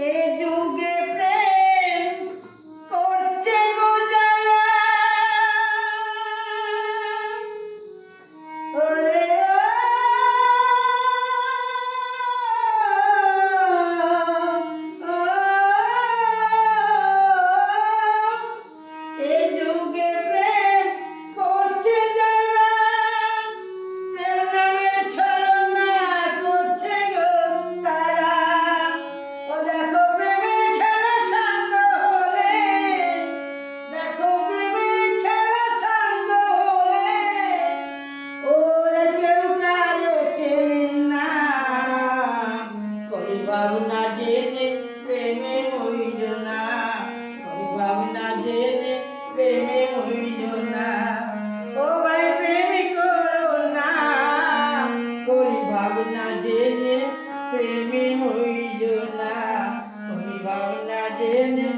Edu ভাবনা জেনে প্রেমে মইল না। কবি ভাবনা জেনে প্রেমে মইল না। ও ভাই, প্রেম করো না। কবি ভাবনা জেনে প্রেমে মইল না। কবি ভাবনা জেনে